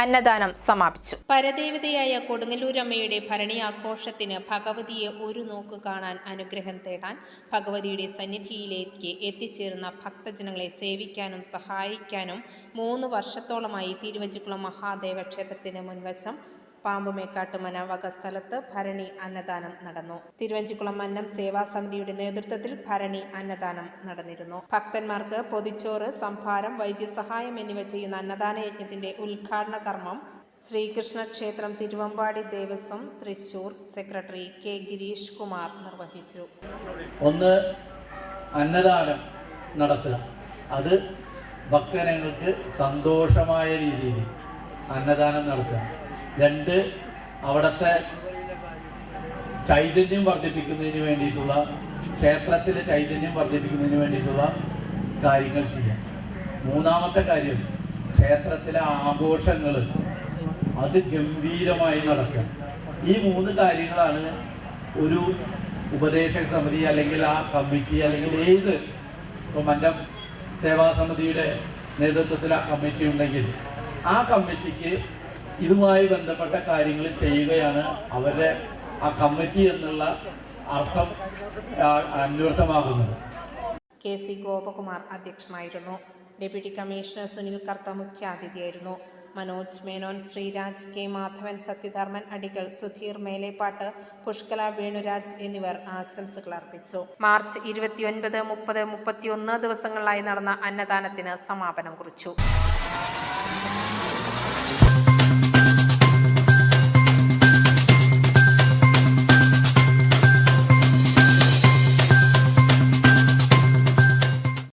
അന്നദാനം സമാപിച്ചു. പരദേവതയായ കൊടുങ്ങല്ലൂരമ്മയുടെ ഭരണി ആഘോഷത്തിന് ഭഗവതിയെ ഒരു നോക്ക് കാണാൻ അനുഗ്രഹം തേടാൻ ഭഗവതിയുടെ സന്നിധിയിലേക്ക് എത്തിച്ചേർന്ന ഭക്തജനങ്ങളെ സേവിക്കാനും സഹായിക്കാനും മൂന്ന് വർഷത്തോളമായി തിരുവഞ്ചിക്കുളം മഹാദേവ ക്ഷേത്രത്തിന് മുൻവശം പാമ്പുമേക്കാട്ട് മനവക സ്ഥലത്ത് ഭരണി അന്നദാനം നടന്നു. തിരുവഞ്ചിക്കുളം അന്നം സേവാ സമിതിയുടെ നേതൃത്വത്തിൽ ഭരണി അന്നദാനം നടന്നിരുന്നു. ഭക്തന്മാർക്ക് പൊതിച്ചോറ് സംഭാരം വൈദ്യസഹായം എന്നിവ ചെയ്യുന്ന അന്നദാന യജ്ഞത്തിന്റെ ഉദ്ഘാടന കർമ്മം ശ്രീകൃഷ്ണ ക്ഷേത്രം തിരുവമ്പാടി ദേവസ്വം തൃശൂർ സെക്രട്ടറി കെ ഗിരീഷ് കുമാർ നിർവഹിച്ചു. ഒന്ന് അന്നദാനം നടത്തുക. അത് ഭക്തജനങ്ങൾക്ക് സന്തോഷമായ രീതിയിൽ അന്നദാനം നടത്തുക. രണ്ട് അവിടുത്തെ ചൈതന്യം വർദ്ധിപ്പിക്കുന്നതിന് വേണ്ടിയിട്ടുള്ള ക്ഷേത്രത്തിലെ ചൈതന്യം വർദ്ധിപ്പിക്കുന്നതിന് വേണ്ടിയിട്ടുള്ള കാര്യങ്ങൾ ചെയ്യാം. മൂന്നാമത്തെ കാര്യം ക്ഷേത്രത്തിലെ ആഘോഷങ്ങൾ അത് ഗംഭീരമായി നടക്കാം ഈ മൂന്ന് കാര്യങ്ങളാണ് ഒരു ഉപദേശക സമിതി അല്ലെങ്കിൽ ആ കമ്മിറ്റി അല്ലെങ്കിൽ ഏത് ഇപ്പോൾ മന്നം സേവാ സമിതിയുടെ നേതൃത്വത്തിൽ ആ കമ്മിറ്റി ഉണ്ടെങ്കിൽ ആ കമ്മിറ്റിക്ക് ഇതുമായി ബന്ധപ്പെട്ട കാര്യങ്ങൾ ചെയ്യുകയാണ് അവരുടെ ആ കമ്മിറ്റി എന്നുള്ള അർത്ഥം അന്വർത്ഥമാകുന്നത്. കെ സി ഗോപകുമാർ അധ്യക്ഷനായിരുന്നു. ഡെപ്യൂട്ടി കമ്മീഷണർ സുനിൽ കർത്ത മുഖ്യാതിഥിയായിരുന്നു. മനോജ് മേനോൻ ശ്രീരാജ് കെ മാധവൻ സത്യധർമ്മൻ അടികൾ സുധീർ മേലേപ്പാട്ട് പുഷ്കല വേണുരാജ് എന്നിവർ ആശംസകൾ അർപ്പിച്ചു. മാർച്ച് ഇരുപത്തിയൊൻപത് മുപ്പത് മുപ്പത്തിയൊന്ന് ദിവസങ്ങളിലായി നടന്ന അന്നദാനത്തിന് സമാപനം കുറിച്ചു.